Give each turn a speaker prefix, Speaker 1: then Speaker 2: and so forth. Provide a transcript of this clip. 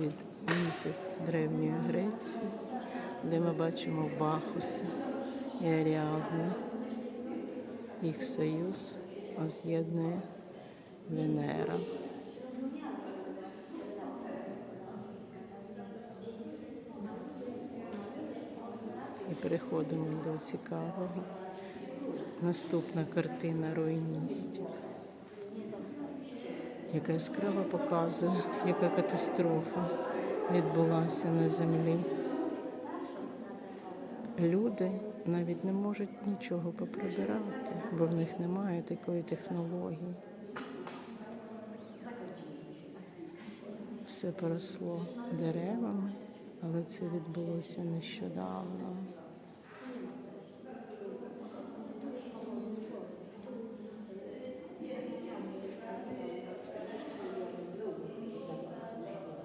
Speaker 1: від міфів Древньої Греції, де ми бачимо Бахуса і Аріадну. Їх союз воз'єднує Венера. І переходимо до цікавого. Наступна картина руйністів яка яскраво показує, яка катастрофа відбулася на землі. Люди навіть не можуть нічого поприбирати, бо в них немає такої технології. Все поросло деревами, але це відбулося нещодавно.